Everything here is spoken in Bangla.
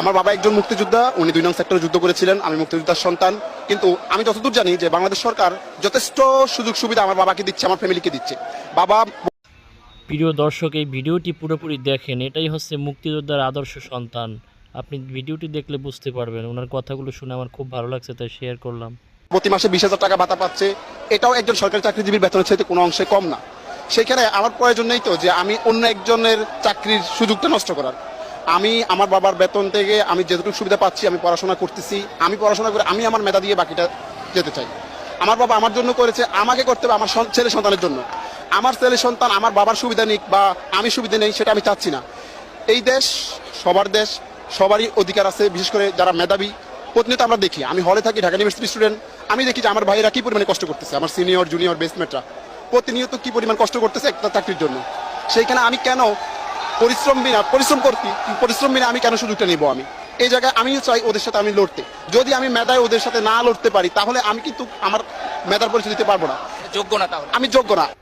আমার বাবা একজন মুক্তিযোদ্ধা উনি দুই নং সেক্টরে যুদ্ধ করেছিলেন আমি মুক্তিযোদ্ধার সন্তান। কিন্তু আমি যতদূর জানি যে বাংলাদেশ সরকার যথেষ্ট সুযোগ সুবিধা আমার বাবাকে দিচ্ছে আমার ফ্যামিলিকে দিচ্ছে। বাবা প্রিয় দর্শক এই ভিডিওটি পুরোপুরি দেখেন এটাই হচ্ছে মুক্তিযোদ্ধার আদর্শ সন্তান। আপনি ভিডিওটি দেখলে বুঝতে পারবেন ওনার কথাগুলো শুনে আমার খুব ভালো লাগছে তাই শেয়ার করলাম। প্রতি মাসে বিশ হাজার টাকা ভাতা পাচ্ছে এটাও একজন সরকারি চাকরিজীবীর বেতনের চাইতে কোনো অংশে কম না। সেখানে আমার প্রয়োজন নেই তো যে আমি অন্য একজনের চাকরির সুযোগটা নষ্ট করার। আমি আমার বাবার বেতন থেকে আমি যেটুকু সুবিধা পাচ্ছি, আমি পড়াশোনা করতেছি। আমি পড়াশোনা করে আমি আমার মেধা দিয়ে বাকিটা যেতে চাই। আমার বাবা আমার জন্য করেছে, আমাকে করতে হবে আমার ছেলে সন্তানের জন্য। আমার ছেলে সন্তান আমার বাবার সুবিধা নিক বা আমি সুবিধা নেই, সেটা আমি চাচ্ছি না। এই দেশ সবার দেশ, সবারই অধিকার আছে, বিশেষ করে যারা মেধাবী। প্রতিনিয়ত আমরা দেখি, আমি হলে থাকি ঢাকা ইউনিভার্সিটি স্টুডেন্ট আমি দেখি যে আমার ভাইরা কী পরিমাণে কষ্ট করতেছে, আমার সিনিয়র জুনিয়র বেসমেটরা প্রতিনিয়ত কী পরিমাণ কষ্ট করতেছে একটা চাকরির জন্য। সেইখানে আমি কেন পরিশ্রম বিনা পরিশ্রম করতে পরিশ্রম বিনা আমি কেন সুযোগটা নিব আমি? এই জায়গায় আমিও চাই ওদের সাথে আমি লড়তে। যদি আমি মেধায় ওদের সাথে না লড়তে পারি তাহলে আমি কিন্তু আমার মেধার পরিচয় দিতে পারব না। যোগ্য না তাহলে? আমি যোগ্য না।